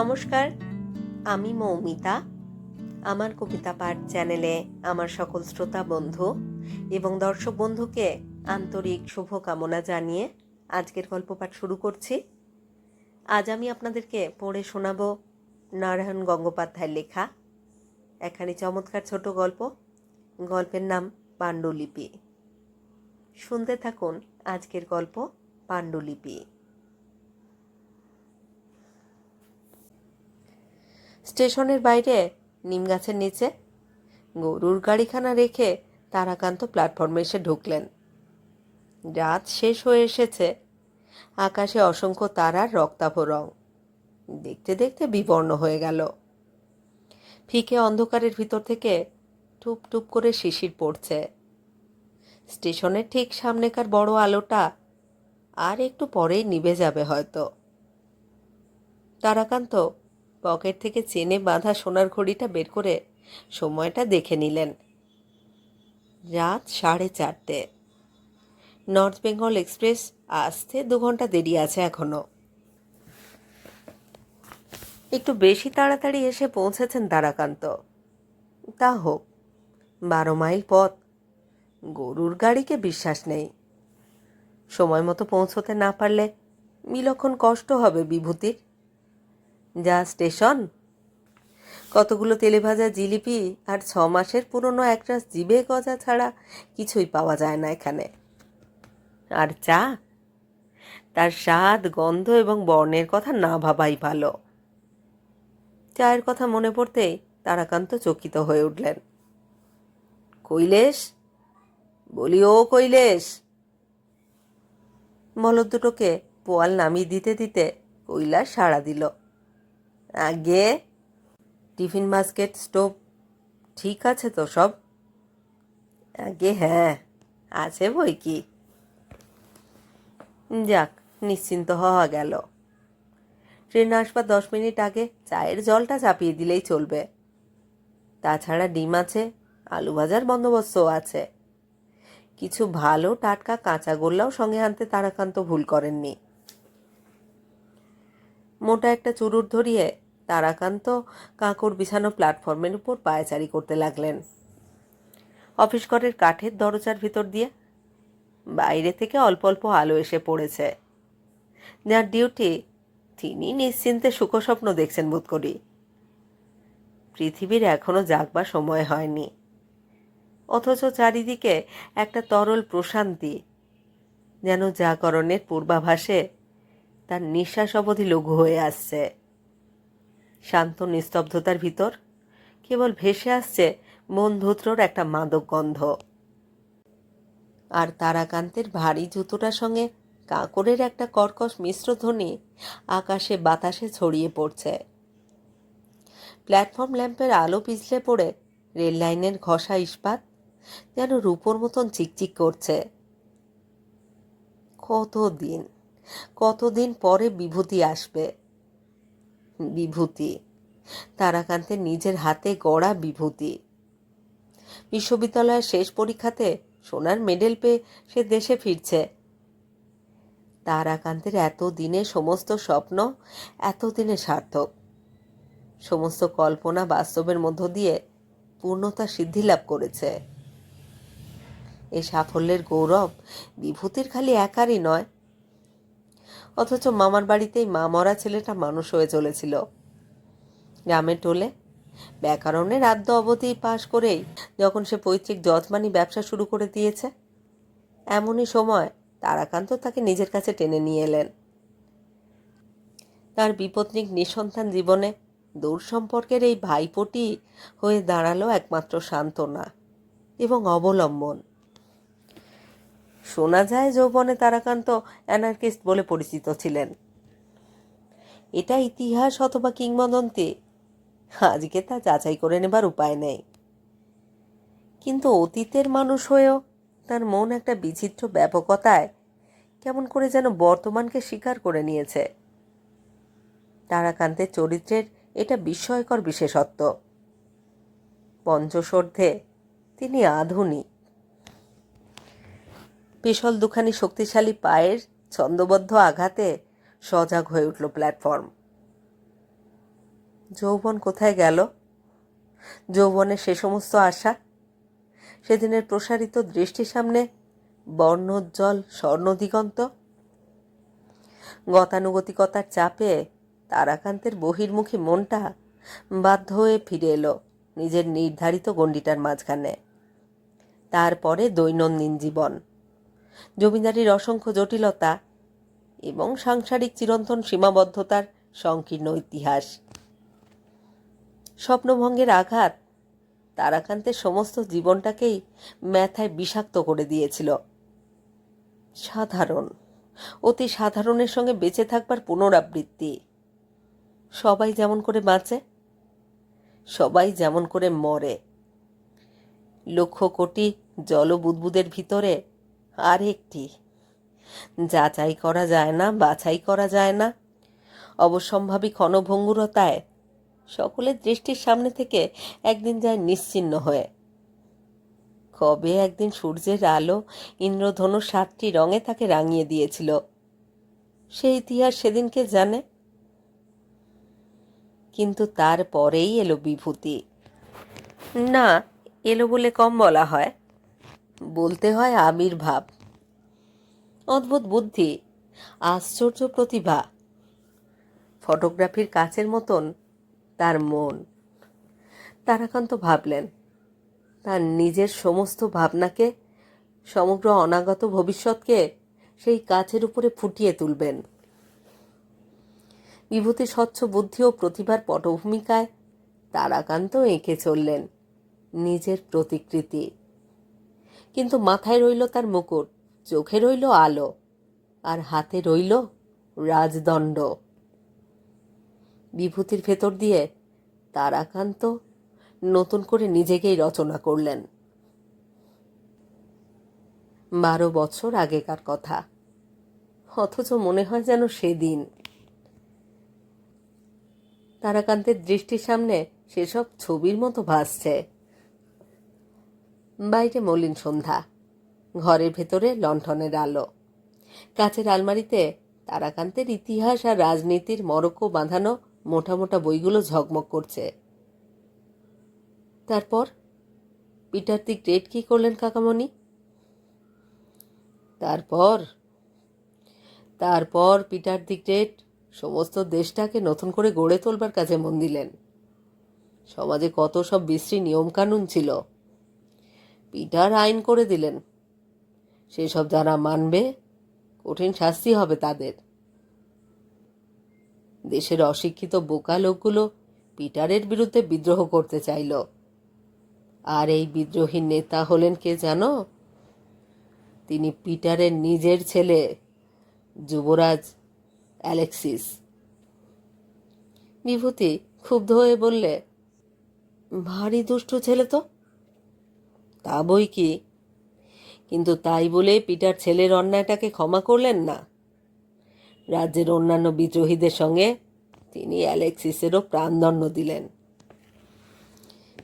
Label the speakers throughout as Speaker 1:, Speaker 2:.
Speaker 1: নমস্কার, আমি মৌমিতা। আমার কবিতা পাঠ চ্যানেলে আমার সকল শ্রোতা বন্ধু এবং দর্শক বন্ধুকে আন্তরিক শুভকামনা জানিয়ে আজকের গল্প পাঠ শুরু করছি। আজ আমি আপনাদেরকে পড়ে শোনাব নারায়ণ গঙ্গোপাধ্যায়ের লেখা, এখানে চমৎকার ছোট গল্প। গল্পের নাম পাণ্ডুলিপি। শুনতে থাকুন আজকের গল্প পাণ্ডুলিপি। স্টেশনের বাইরে, নিম গাছের নিচে। গরুর গাড়িখানা রেখে তারাকান্ত প্ল্যাটফর্মে এসে ঢুকলেন। রাত শেষ হয়ে এসেছে। আকাশে অসংখ্য তারার রক্তাভ রং। দেখতে দেখতে বিবর্ণ হয়ে গেল। ফিকে অন্ধকারের ভিতর থেকে টুপ টুপ করে শিশির পড়ছে। স্টেশনের ঠিক সামনেকার বড় আলোটা আর একটু পরেই নিভে যাবে হয়তো। তারাকান্ত পকেট থেকে চেনে বাঁধা সোনার ঘড়িটা বের করে সময়টা দেখে নিলেন। রাত সাড়ে চারটে। নর্থ বেঙ্গল এক্সপ্রেস আসতে দু ঘণ্টা দেরি আছে এখনও। একটু বেশি তাড়াতাড়ি এসে পৌঁছেছেন তারাকান্ত। তা হোক, বারো মাইল পথ। গরুর গাড়িকে বিশ্বাস নেই। সময় মতো পৌঁছতে না পারলে বিলক্ষণ কষ্ট হবে বিভূতির। যা স্টেশন। কতগুলো তেলে ভাজা জিলিপি আর ছ মাসের পুরনো একটা জিবে গজা ছাড়া কিছুই পাওয়া যায় না এখানে। আর চা? তার স্বাদ, গন্ধ এবং বর্ণের কথা না ভাবাই ভালো। চায়ের কথা মনে পড়তেই তারাকান্ত চকিত হয়ে উঠলেন। কৈলেশ? বলি, ও কৈলেশ! মলদ দুটোকে পোয়াল নামিয়ে দিতে দিতে কৈলাস সাড়া দিল। আগে টিফিন বাস্কেট, স্টোভ ঠিক আছে তো সব? আগে হ্যাঁ আছে বই কি? যাক, নিশ্চিন্ত হওয়া গেল। ট্রেন আসবার দশ মিনিট আগে চায়ের জলটা চাপিয়ে দিলেই চলবে। তাছাড়া ডিম আছে, আলু ভাজার বন্দোবস্তও আছে। কিছু ভালো টাটকা কাঁচা গোল্লাও সঙ্গে আনতে তারাকান্ত ভুল করেননি। মোটা একটা চুরুট ধরিয়ে তারাকান্ত কাঁকড় বিছানো প্ল্যাটফর্মের উপর পায়চারি করতে লাগলেন। অফিস ঘরের কাঠের দরজার ভিতর দিয়ে বাইরে থেকে অল্প অল্প আলো এসে পড়েছে। যার ডিউটি তিনি নিশ্চিন্তে সুখস্বপ্ন দেখছেন বোধ করি পৃথিবীর এখনও জাগবার সময় হয়নি। অথচ চারিদিকে একটা তরল প্রশান্তি যেন জাগরণের পূর্বাভাসে তার নিঃশ্বাস অবধি লঘু হয়ে আসছে। শান্ত নিস্তব্ধতার ভিতর কেবল ভেসে আসছে মন একটা মাদক গন্ধ আর তারাকান্তের ভারী জুতোটার সঙ্গে কাঁকড়ের একটা কর্কশ মিশ্র ধ্বনি আকাশে বাতাসে ছড়িয়ে পড়ছে। প্ল্যাটফর্ম ল্যাম্পের আলো পিছলে পড়ে রেল লাইনের ঘষা ইস্পাত যেন রূপোর মতন চিকচিক করছে। কতদিন কতদিন পরে বিভূতি আসবে? বিভূতি। তারাকান্তের নিজের হাতে গড়া বিভূতি। বিশ্ববিদ্যালয়ের শেষ পরীক্ষাতে সোনার মেডেল পেয়ে সে দেশে ফিরছে। তারাকান্তের এত দিনে সমস্ত স্বপ্ন এতদিনে সার্থক। সমস্ত কল্পনা বাস্তবের মধ্য দিয়ে পূর্ণতা সিদ্ধি লাভ করেছে। এ সাফল্যের গৌরব বিভূতির খালি একারই নয় অথচ মামার বাড়িতেই মা মরা ছেলেটা মানুষ হয়ে চলেছিল। গ্রামের টোলে ব্যাকরণের আদ্য অবধি পাশ করেই যখন সে পৈতৃক যজমানি ব্যবসা শুরু করে দিয়েছে, এমনই সময় তারাকান্ত তাকে নিজের কাছে টেনে নিয়ে এলেন। তার বিপত্নিক নিঃসন্তান জীবনে দূর সম্পর্কের এই ভাইপোটি হয়ে দাঁড়াল একমাত্র সান্ত্বনা এবং অবলম্বন। শোনা যায় যৌবনে তারাকান্ত অ্যানার্কিস্ট বলে পরিচিত ছিলেন। এটা ইতিহাস অথবা কিংবদন্তি? আজকে তা যাচাই করে নেবার উপায় নেই। কিন্তু অতীতের মানুষ হয়েও তার মন একটা বিচিত্র ব্যাপকতায় কেমন করে যেন বর্তমানকে স্বীকার করে নিয়েছে। তারাকান্তের চরিত্রের এটা বিস্ময়কর বিশেষত্ব। পঞ্চশর্ধে তিনি আধুনিক। পেশল দুখানি শক্তিশালী পায়ের ছন্দবদ্ধ আঘাতে সজাগ হয়ে উঠল প্ল্যাটফর্ম। যৌবন কোথায় গেল? যৌবনের সে সমস্ত আশা? সেদিনের প্রসারিত দৃষ্টির সামনে বর্ণোজ্জ্বল স্বর্ণদিগন্ত গতানুগতিকতার চাপে তারাকান্তের বহির্মুখী মনটা বাধ্য হয়ে ফিরে এলো নিজের নির্ধারিত গণ্ডিটার মাঝখানে। তারপরে দৈনন্দিন জীবন। জমিদারির অসংখ্য জটিলতা এবং সাংসারিক চিরন্তন সীমাবদ্ধতার সংকীর্ণ ইতিহাস। স্বপ্নভঙ্গের আঘাত তারাকান্তের সমস্ত জীবনটাকেই ম্যাথায় বিষাক্ত করে দিয়েছিল। সাধারণ, অতি সাধারণের সঙ্গে বেঁচে থাকবার পুনরাবৃত্তি। সবাই যেমন করে বাঁচে, সবাই যেমন করে মরে। লক্ষ কোটি জলবুদবুদের ভিতরে আর একটি যাচাই করা যায় না, বাছাই করা যায় না। অবসম্ভাবী ক্ষণভঙ্গুরতায় সকলের দৃষ্টির সামনে থেকে একদিন যায় নিশ্চিন্ন হয়ে। কবে একদিন সূর্যের আলো ইন্দ্রধনু সাতটি রঙে তাকে রাঙিয়ে দিয়েছিল সেই ইতিহাস সেদিনকে জানে। কিন্তু তারপরেই এলো বিভূতি। না, এলো বলে কম বলা হয়। বলতে হয় আবির্ভাব অদ্ভুত বুদ্ধি, আশ্চর্য প্রতিভা। ফটোগ্রাফির কাছের মতন তার মন। তারাকান্ত ভাবলেন, তার নিজের সমস্ত ভাবনাকে সমগ্র অনাগত ভবিষ্যৎকে সেই কাছের উপরে ফুটিয়ে তুলবেন। বিভূতি স্বচ্ছ বুদ্ধি ও প্রতিভার পটভূমিকায় তারাকান্ত এঁকে চললেন নিজের প্রতিকৃতি। কিন্তু মাথায় রইল তার মুকুট, চোখে রইল আলো, আর হাতে রইল রাজদণ্ড। বিভূতির ভেতর দিয়ে তারাকান্ত নতুন করে নিজেকেই রচনা করলেন। বারো বছর আগেকার কথা। অথচ মনে হয় যেন সেদিন। তারাকান্তের দৃষ্টির সামনে সেসব ছবির মতো ভাসছে। বাইরে মলিন সন্ধ্যা। ঘরের ভেতরে লণ্ঠনের আলো। কাছের আলমারিতে তারাকান্তের ইতিহাস আর রাজনীতির মরক্কো বাঁধানো মোটা মোটা বইগুলো ঝকমক করছে। তারপর, পিটার দি গ্রেট কি করলেন কাকামণি? তারপর তারপর পিটার দি গ্রেট সমস্ত দেশটাকে নতুন করে গড়ে তোলবার কাজে মন দিলেন। সমাজে কত সব বিশ্রী নিয়মকানুন ছিল। পিটার আইন করে দিলেন। সেসব যারা মানবে, কঠিন শাস্তি হবে তাদের। দেশের অশিক্ষিত বোকা লোকগুলো পিটারের বিরুদ্ধে বিদ্রোহ করতে চাইল। আর এই বিদ্রোহী নেতা হলেন কে জানো? তিনি পিটারের নিজের ছেলে, যুবরাজ অ্যালেক্সিস। বিভূতি ক্ষুব্ধ হয়ে বললে, ভারী দুষ্টু ছেলে তো? তা বই কি? কিন্তু তাই বলে পিটার ছেলের অন্যায়টাকে ক্ষমা করলেন না। রাজ্যের অন্যান্য বিদ্রোহীদের সঙ্গে তিনি অ্যালেক্সিসেরও প্রাণদণ্ড দিলেন।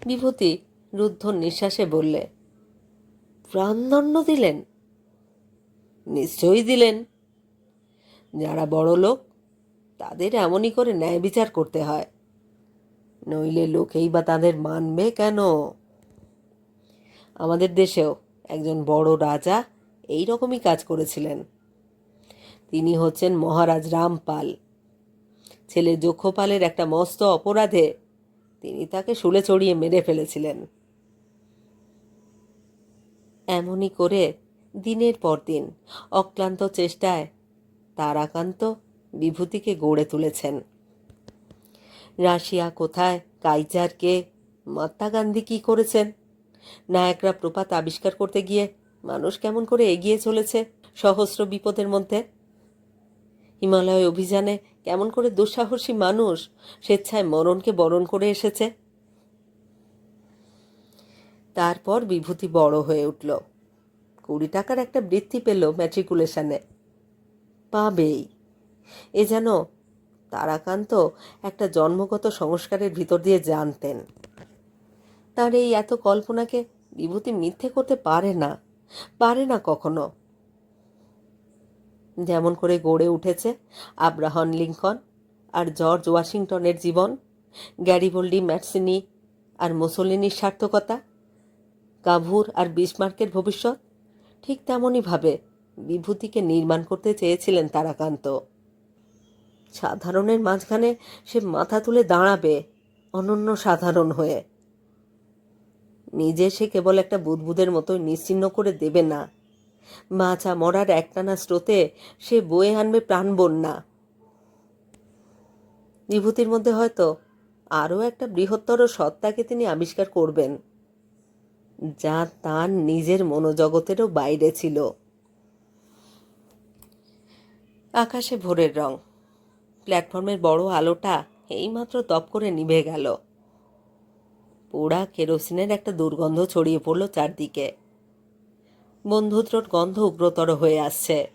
Speaker 1: বিভূতি রুদ্ধ নিঃশ্বাসে বললে, প্রাণদণ্ড দিলেন? নিশ্চয়ই দিলেন। যারা বড় লোক, তাদের এমনই করে ন্যায় বিচার করতে হয়। নইলে লোকেই বা তাদের মানবে কেন? আমাদের দেশেও একজন বড় রাজা এই রকমই কাজ করেছিলেন। তিনি হচ্ছেন মহারাজ রামপাল। ছেলে যক্ষপালের একটা মস্ত অপরাধে তিনি তাকে শুলে চড়িয়ে মেরে ফেলেছিলেন। এমনই করে দিনের পর দিন অক্লান্ত চেষ্টায় তারাকান্ত বিভূতিকে গড়ে তুলেছেন। রাশিয়া কোথায় কাইজার কে মহাত্মা গান্ধী কী করেছেন? নায়করা প্রপাত আবিষ্কার করতে গিয়ে মানুষ কেমন করে এগিয়ে চলেছে সহস্র বিপদের মধ্যে। হিমালয় অভিযানে কেমন করে দুঃসাহসী মানুষ স্বেচ্ছায় মরণকে বরণ করে এসেছে। তারপর বিভূতি বড় হয়ে উঠল। কুড়ি টাকার একটা বৃত্তি পেল ম্যাট্রিকুলেশনে। পাবেই। এ যেন তারাকান্ত একটা জন্মগত সংস্কারের ভিতর দিয়ে জানতেন। তার এই এত কল্পনাকে বিভূতি মিথ্যে করতে পারে না পারে না কখনো। যেমন করে গড়ে উঠেছে আব্রাহম লিঙ্কন আর জর্জ ওয়াশিংটনের জীবন গ্যারিবোল্ডি ম্যাটসিনি আর মুসোলিনির সার্থকতা, কাভুর আর বিসমার্কের ভবিষ্যৎ, ঠিক তেমনইভাবে বিভূতিকে নির্মাণ করতে চেয়েছিলেন তারাকান্ত। সাধারণের মাঝখানে সে মাথা তুলে দাঁড়াবে, অনন্য সাধারণ হয়ে। নিজে সে কেবল একটা বুদবুদের মতোই নিশ্চিহ্ন করে দেবে না। বাঁচা মরার একটানা স্রোতে সে বয়ে আনবে প্রাণ বন্যা। বিভূতির মধ্যে হয়তো আরও একটা বৃহত্তর সত্তাকে তিনি আবিষ্কার করবেন, যা তার নিজের মনোজগতেরও বাইরে ছিল। আকাশে ভোরের রং। প্ল্যাটফর্মের বড় আলোটা এইমাত্র তপ করে নিভে গেল। পোড়া কেরোসিনের একটা দুর্গন্ধ ছড়িয়ে পড়ল চারদিকে। বন্ধুত্রর গন্ধ উগ্রতর হয়ে আসছে।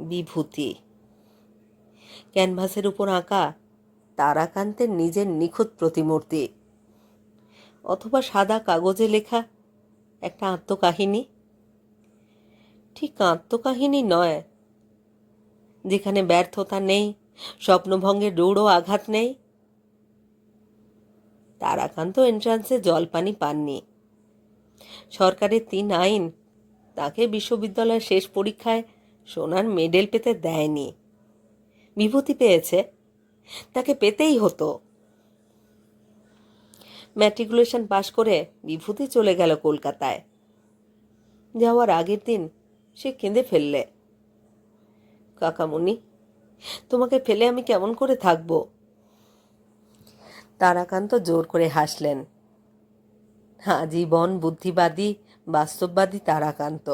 Speaker 1: বিভূতি। ক্যানভাসের উপর আঁকা তারাকান্তের নিজের নিখুঁত প্রতিমূর্তি। অথবা সাদা কাগজে লেখা একটা আত্মকাহিনী। ঠিক আত্মকাহিনী নয়, যেখানে ব্যর্থতা নেই, স্বপ্নভঙ্গের রূঢ় আঘাত নেই তারাকান্ত এন্ট্রান্সে জলপানি পাননি। সরকারের তিন আইন তাকে বিশ্ববিদ্যালয়ের শেষ পরীক্ষায় সোনার মেডেল পেতে দেয়নি। বিভূতি পেয়েছে। তাকে পেতেই হতো। ম্যাট্রিকুলেশন পাশ করে বিভূতি চলে গেল কলকাতায়। যাওয়ার আগের দিন সে কেঁদে ফেললে। কাকামণি, তোমাকে ফেলে আমি কেমন করে থাকব? তারাকান্ত জোর করে হাসলেন। আজীবন বুদ্ধিবাদী, বাস্তববাদী তারাকান্ত।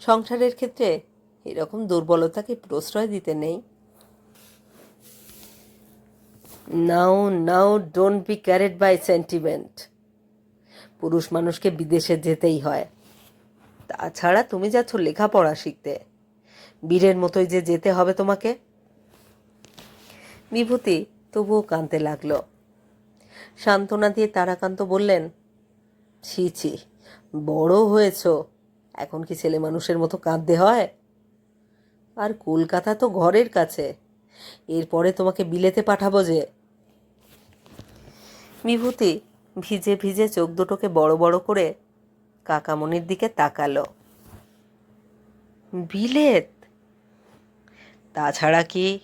Speaker 1: সংসারের ক্ষেত্রে এরকম দুর্বলতাকে প্রশ্রয় দিতে নেই। Now now don't be carried by sentiment পুরুষ মানুষকে বিদেশে যেতেই হয়। তাছাড়া তুমি যাচ্ছ লেখাপড়া শিখতে। বীরের মতোই যে যেতে হবে তোমাকে। বিভূতি তবুও কাঁদতে লাগল। সান্ত্বনা দিয়ে তারাকান্ত বললেন, ছি ছি, বড় হয়েছ। এখন কি ছেলে মানুষের মতো কাঁদতে হয়? আর কলকাতা তো ঘরের কাছে। এরপরে তোমাকে বিলেতে পাঠাবো যে। বিভূতি ভিজে ভিজে চোখ দুটোকে বড় বড় করে কাকামণির দিকে তাকালো। বিলেত? তাছাড়া কি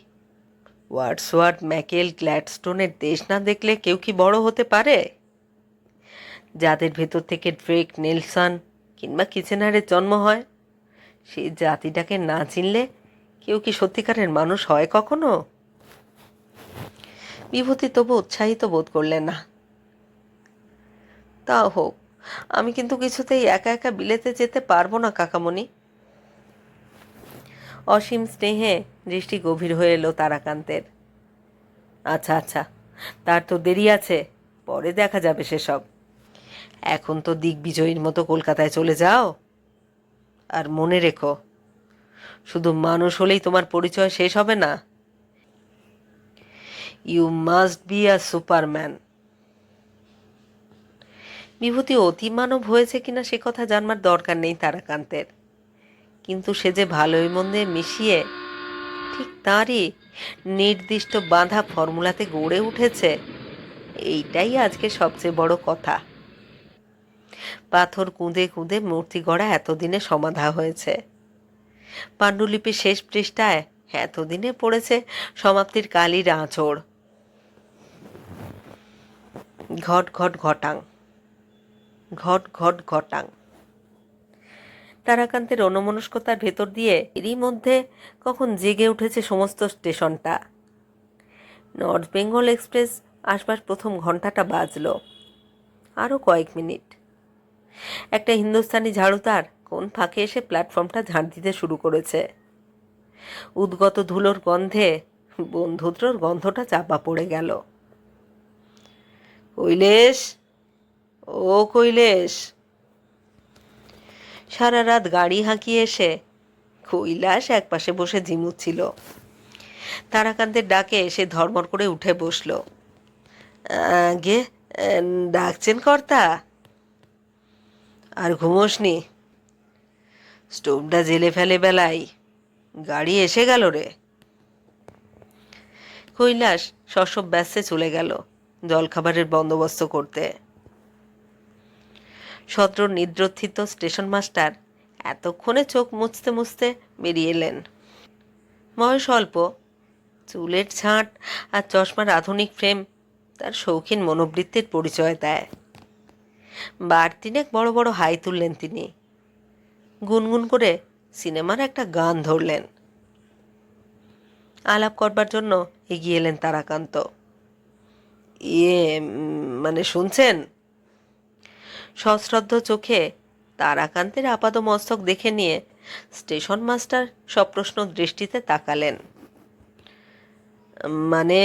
Speaker 1: ওয়ার্ডসওয়ার্ড, ম্যাকেল, গ্ল্যাডস্টোনের দেশ না দেখলে কেউ কি বড় হতে পারে? যাদের ভেতর থেকে ড্রেক নেলসন কিংবা কিচেনারের জন্ম হয় সেই জাতিটাকে না চিনলে কেউ কি সত্যিকারের মানুষ হয় কখনো? বিভূতি তবু উৎসাহিত বোধ করলেন না। তা হোক, আমি কিন্তু কিছুতেই একা একা বিলেতে যেতে পারব না, কাকামণি। অসীম স্নেহে দৃষ্টি গভীর হয়ে এলো তারাকান্তের। আচ্ছা আচ্ছা তার তো দেরি আছে, পরে দেখা যাবে সেসব। এখন তো দিগ্বিজয়ীর মতো কলকাতায় চলে যাও। আর মনে রেখো, শুধু মানুষ হলেই তোমার পরিচয় শেষ হবে না। You must be a superman Bibhuti অতিমানব হয়েছে কিনা সে কথা জানবার দরকার নেই তারাকান্তের। কিন্তু সে যে ভালোই মন্দে মিশিয়ে ঠিক তারই নির্দিষ্ট বাঁধা ফর্মুলাতে গড়ে উঠেছে, এইটাই আজকে সবচেয়ে বড় কথা। পাথর কুঁদে কুঁদে মূর্তি গড়া এতদিনে সমাধা হয়েছে। পাণ্ডুলিপির শেষ পৃষ্ঠায় এতদিনে পড়েছে সমাপ্তির কালির আঁচড়। ঘট ঘট ঘটাং, ঘট ঘট ঘটাং। তারাকান্তের অনমনস্কতার ভেতর দিয়ে এরই মধ্যে কখন জেগে উঠেছে সমস্ত স্টেশনটা। নর্থ বেঙ্গল এক্সপ্রেস আসবার প্রথম ঘন্টাটা বাজলো। আরও কয়েক মিনিট। একটা হিন্দুস্তানি ঝাড়ুদার কোন ফাঁকে এসে প্ল্যাটফর্মটা ঝাঁট দিতে শুরু করেছে। উদ্গত ধুলোর গন্ধে বন্ধুত্রর গন্ধটা চাপা পড়ে গেল। কৈলেশ, ও কৈলেশ। সারা রাত গাড়ি হাঁকিয়ে এসে কৈলাস একপাশে বসে ঝিমুচ্ছিল। তারাকান্তের ডাকে এসে ধর্মর করে উঠে বসল। গে ডাকছেন কর্তা? আর ঘুমোসনি। স্টোভটা জেলে ফেলে বেলায়। গাড়ি এসে গেল রে। কৈলাস শশব ব্যস্তে চলে গেল জলখাবারের বন্দোবস্ত করতে। সদ্র নিদ্রোত্থিত স্টেশন মাস্টার এতক্ষণে চোখ মুছতে মুছতে বেরিয়ে এলেন। বয়স অল্প, চুলের ছাঁট আর চশমার আধুনিক ফ্রেম তার শৌখিন মনোবৃত্তির পরিচয় দেয়। বার তিনেক বড় বড় হাই তুললেন তিনি। গুনগুন করে সিনেমার একটা গান ধরলেন। আলাপ করবার জন্য এগিয়ে এলেন তারাকান্ত। ইয়ে মানে শুনছেন? সশ্রদ্ধ চোখে তারাকান্তের আপাদ মস্তক দেখে নিয়ে স্টেশন মাস্টার সপ্রশ্ন দৃষ্টিতে তাকালেন। মানে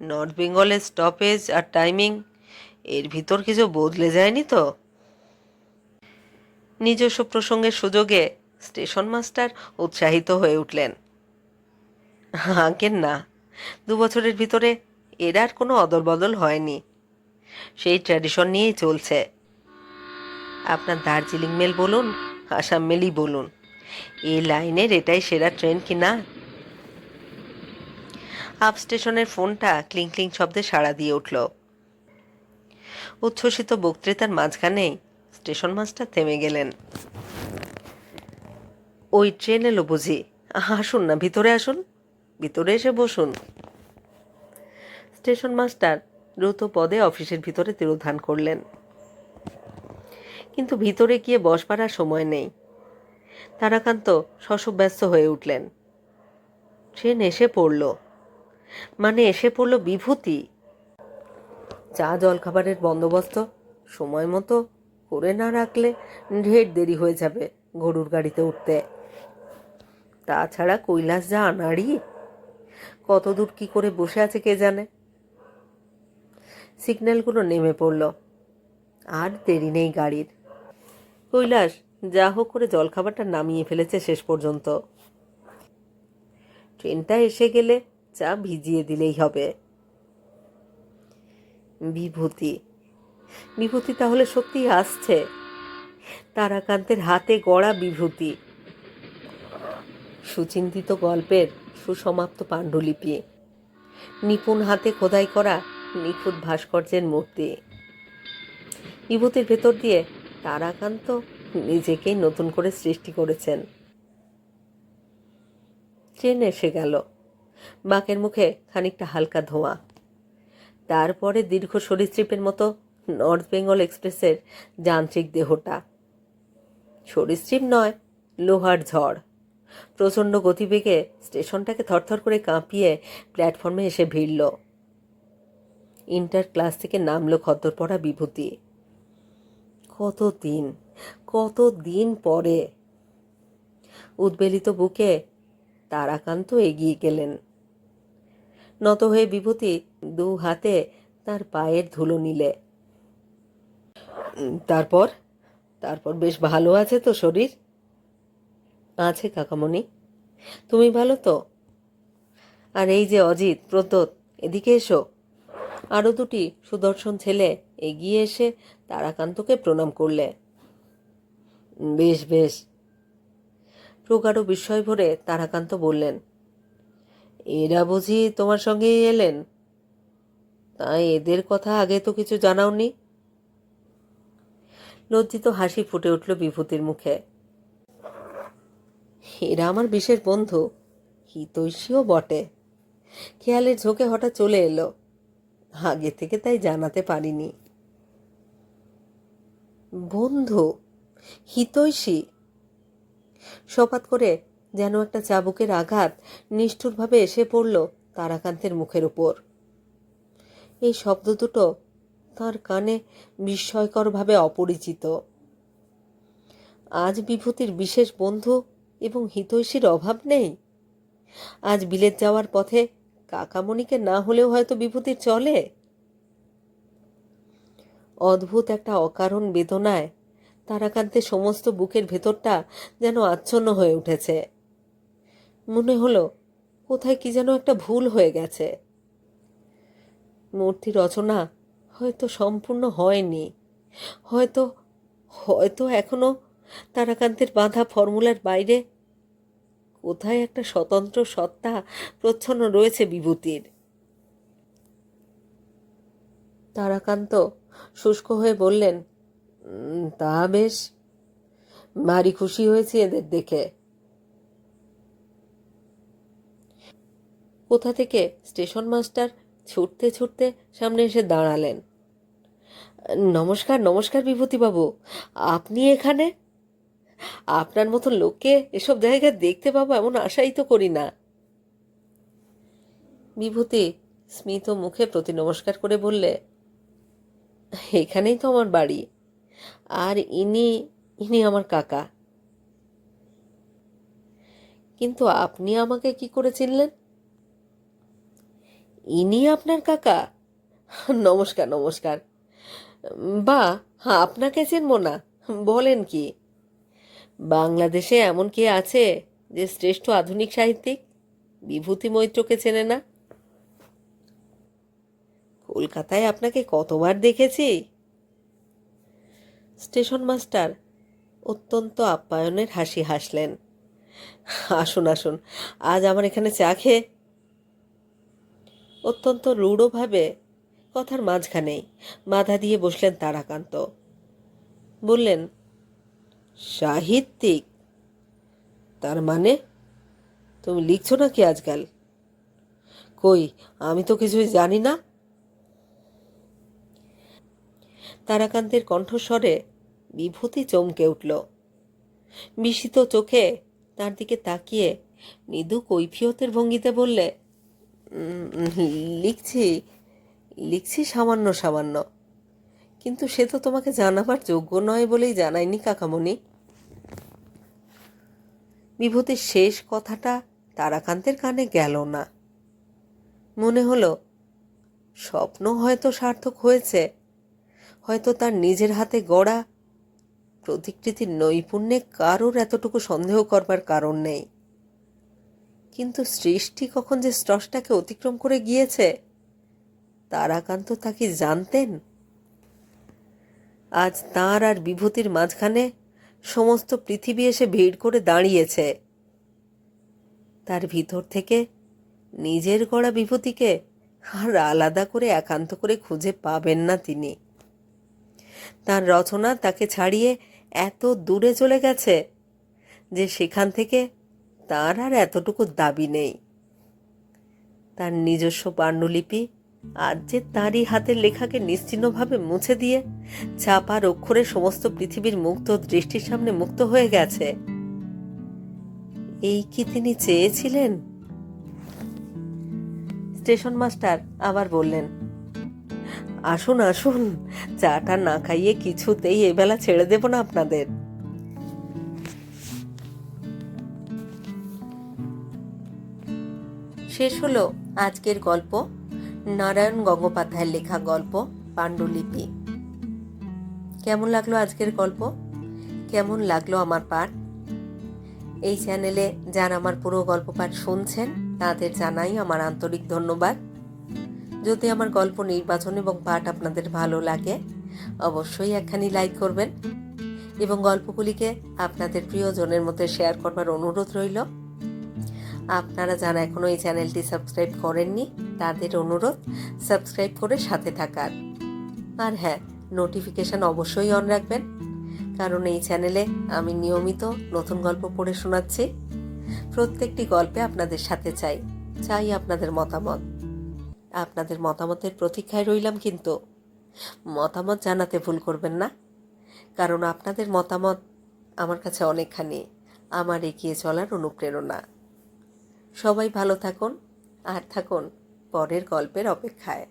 Speaker 1: নর্থ বেঙ্গলের স্টপেজ আর টাইমিং, এর ভিতর কিছু বদলে যায়নি তো? নিজস্ব প্রসঙ্গের সুযোগে স্টেশন মাস্টার উৎসাহিত হয়ে উঠলেন। আজ্ঞের না, দু বছরের ভিতরে এর আর কোনো অদলবদল হয়নি। সেই ট্র্যাডিশন নিয়েই চলছে। আপনার দার্জিলিং মেল বলুন, আসাম মেলই বলুন। এই লাইনের এটাই সেরা ট্রেন কি না? আপ স্টেশনের ফোনটা ক্লিং ক্লিং শব্দে সাড়া দিয়ে উঠল। উচ্ছ্বসিত বক্তৃতার মাঝখানে স্টেশন মাস্টার থেমে গেলেন। ওই ট্রেন এলো বুঝি। আসুন না, ভিতরে আসুন। ভিতরে এসে বসুন। স্টেশন মাস্টার দ্রুত পদে অফিসের ভিতরে তিরোধান করলেন। কিন্তু ভিতরে গিয়ে বসবার আর সময় নেই। তারাকান্ত শশব্যস্ত হয়ে উঠলেন। ট্রেন এসে পড়ল। মানে এসে পড়ল বিভূতি। চা জলখাবারের বন্দোবস্ত সময় মতো করে না রাখলে ঢের দেরি হয়ে যাবে গরুর গাড়িতে উঠতে। তাছাড়া কৈলাস যা কত দূর কি করে বসে আছে কে জানে। সিগন্যালগুলো নেমে পড়ল। আর দেরি নেই গাড়ির। কৈলাস, যা হোক করে জলখাবারটা নামিয়ে ফেলেছে শেষ পর্যন্ত। ট্রেনটা এসে গেলে চা ভিজিয়ে দিলেই হবে। বিভূতি বিভূতি তাহলে সত্যি আসছে। তারাকান্তের হাতে গড়া বিভূতি। সুচিন্তিত গল্পের সুসমাপ্ত পাণ্ডুলিপি। নিপুণ হাতে খোদাই করা নিখুঁত ভাস্কর্যের মূর্তি। বিভূতির ভেতর দিয়ে তারাকান্ত নিজেকেই নতুন করে সৃষ্টি করেছেন। ট্রেন এসে গেল। বাঁকের মুখে খানিকটা হালকা ধোঁয়া। তারপরে দীর্ঘ সরীসৃপের মতো নর্থ বেঙ্গল এক্সপ্রেসের যান্ত্রিক দেহটা। সরীসৃপ নয়, লোহার ঝড়। প্রচণ্ড গতিবেগে স্টেশনটাকে থরথর করে কাঁপিয়ে প্ল্যাটফর্মে এসে ভিড়ল। ইন্টার ক্লাস থেকে নামলো খদ্দর পড়া বিভূতি। কত দিন কত দিন পরে? উদ্বেলিত বুকে তারাকান্ত এগিয়ে গেলেন। নত হয়ে বিভূতি দু হাতে তার পায়ের ধুলো নিলে। তারপর? তারপর বেশ ভালো আছে তো শরীর? আছে কাকামণি। তুমি ভালো তো? আর এই যে অজিত প্রদ্যোৎ এদিকে এসো। আরও দুটি সুদর্শন ছেলে এগিয়ে এসে তারাকান্তকে প্রণাম করলে। বেশ বেশ। প্রগাঢ় বিস্ময় ভরে তারাকান্ত বললেন, এরা বুঝি তোমার সঙ্গেই এলেন? তাই এদের কথা আগে তো কিছু জানাওনি? লজ্জিত হাসি ফুটে উঠল বিভূতির মুখে। এরা আমার বিশেষ বন্ধু, হিতৈষীও বটে। খেয়ালের ঝোঁকে হঠাৎ চলে এলো। আগে থেকে তাই জানাতে পারিনি। বন্ধু, হিতৈষী। শপাত করে যেন একটা চাবুকের আঘাত নিষ্ঠুরভাবে এসে পড়ল তারাকান্তের মুখের উপর। এই শব্দ দুটো তার কানে বিস্ময়করভাবে অপরিচিত। আজ বিভূতির বিশেষ বন্ধু এবং হিতৈষীর অভাব নেই। আজ বিলেত যাওয়ার পথে কাকামণিকে না হলেও হয়তো বিভূতির চলে। অদ্ভুত একটা অকারণ বেদনায় তারাকান্তের সমস্ত বুকের ভেতরটা যেন আচ্ছন্ন হয়ে উঠেছে। মনে হলো, কোথায় কি যেন একটা ভুল হয়ে গেছে। মূর্তি রচনা হয়তো সম্পূর্ণ হয়নি। হয়তো হয়তো এখনও তারাকান্তের বাঁধা ফর্মুলার বাইরে কোথায় একটা স্বতন্ত্র সত্তা প্রচ্ছন্ন রয়েছে বিভূতির। তারাকান্ত শুষ্ক হয়ে বললেন "উম, তা বেশ। ভারী খুশি হয়েছি এদের দেখে। কোথা থেকে? স্টেশন মাস্টার ছুটতে ছুটতে সামনে এসে দাঁড়ালেন। নমস্কার নমস্কার বিভূতিবাবু আপনি এখানে? আপনার মতো লোককে এসব জায়গায় দেখতে পাবো এমন আশাই তো করি না। বিভূতি স্মিত মুখে প্রতি নমস্কার করে বললে এখানেই তো আমার বাড়ি। আর ইনি ইনি আমার কাকা। কিন্তু আপনি আমাকে কি করে চিনলেন? ইনি আপনার কাকা? নমস্কার নমস্কার। বা, আপনাকে চিনব না, বলেন কি? বাংলাদেশে এমন কে আছে যে শ্রেষ্ঠ আধুনিক সাহিত্যিক? বিভূতি মৈত্রকে চেনে না? কলকাতায় আপনাকে কতবার দেখেছি? স্টেশন মাস্টার অত্যন্ত আপ্যায়নের হাসি হাসলেন। আসুন আসুন, আজ আমার এখানে চা খেয়ে। অত্যন্ত রূঢ়ভাবে কথার মাঝখানেই বাধা দিয়ে বসলেন তারাকান্ত। বললেন, সাহিত্যিক, তার মানে তুমি লিখছো নাকি আজকাল? কই, আমি তো কিছুই জানি না। তারাকান্তের কণ্ঠস্বরে বিভূতি চমকে উঠল। বিস্মিত চোখে তার দিকে তাকিয়ে মৃদু কৈফিয়তের ভঙ্গিতে বললে লিখছি লিখছি সামান্য সামান্য। কিন্তু সে তো তোমাকে জানাবার যোগ্য নয় বলেই জানায়নি কাকামণি। বিভূতির শেষ কথাটা তারাকান্তের কানে গেল না। মনে হলো, স্বপ্ন হয়তো সার্থক হয়েছে হয়তো তার নিজের হাতে গড়া প্রতিকৃতির নৈপুণ্যে কারোর এতটুকু সন্দেহ করবার কারণ নেই। কিন্তু সৃষ্টি কখন যে স্রষ্টাকে অতিক্রম করে গিয়েছে, তারাকান্ত তা কি জানতেন? আজ তাঁর আর বিভূতির মাঝখানে সমস্ত পৃথিবী এসে ভিড় করে দাঁড়িয়েছে। তার ভিতর থেকে নিজের গড়া বিভূতিকে আর আলাদা করে একান্ত করে খুঁজে পাবেন না তিনি। তার রচনা তাকে ছাড়িয়ে এত দূরে চলে গেছে যে সেখান থেকে তার আর এতটুকু দাবি নেই। তার নিজস্ব পাণ্ডুলিপি আর যে তারই হাতের লেখাকে নিশ্চিহ্নভাবে মুছে দিয়ে ছাপার অক্ষরে সমস্ত পৃথিবীর মুক্ত দৃষ্টির সামনে মুক্ত হয়ে গেছে। এই কি তিনি চেয়েছিলেন? স্টেশন মাস্টার আবার বললেন আসুন আসুন। চাটা না খাইয়ে কিছুতেই এবেলা ছেড়ে দেব না আপনাদের। শেষ হলো আজকের গল্প, নারায়ণ গঙ্গোপাধ্যায়ের লেখা গল্প, পাণ্ডুলিপি। কেমন লাগল আজকের গল্প? কেমন লাগল আমার পাঠ? এই চ্যানেলে যারা আমার পুরো গল্প পাঠ শুনছেন, তাদের জানাই আমার আন্তরিক ধন্যবাদ। যদি আমার গল্প নির্বাচন এবং পাঠ আপনাদের ভালো লাগে, অবশ্যই একখানি লাইক করবেন। এবং গল্পগুলিকে আপনাদের প্রিয়জনের মধ্যে শেয়ার করবার অনুরোধ রইল। আপনারা যারা এখনও এই চ্যানেলটি সাবস্ক্রাইব করেননি, তাদের অনুরোধ সাবস্ক্রাইব করে সাথে থাকার। আর হ্যাঁ নোটিফিকেশন অবশ্যই অন রাখবেন। কারণ এই চ্যানেলে আমি নিয়মিত নতুন গল্প পড়ে শোনাচ্ছি। প্রত্যেকটি গল্পে আপনাদের সাথে চাই। চাই আপনাদের মতামত। আপনাদের মতামতের প্রতীক্ষায় রইলাম কিন্তু মতামত জানাতে ভুল করবেন না। কারণ আপনাদের মতামত আমার কাছে অনেকখানি আমার এগিয়ে চলার অনুপ্রেরণা। সবাই ভালো থাকুন, আর থাকুন পরের গল্পের অপেক্ষায়।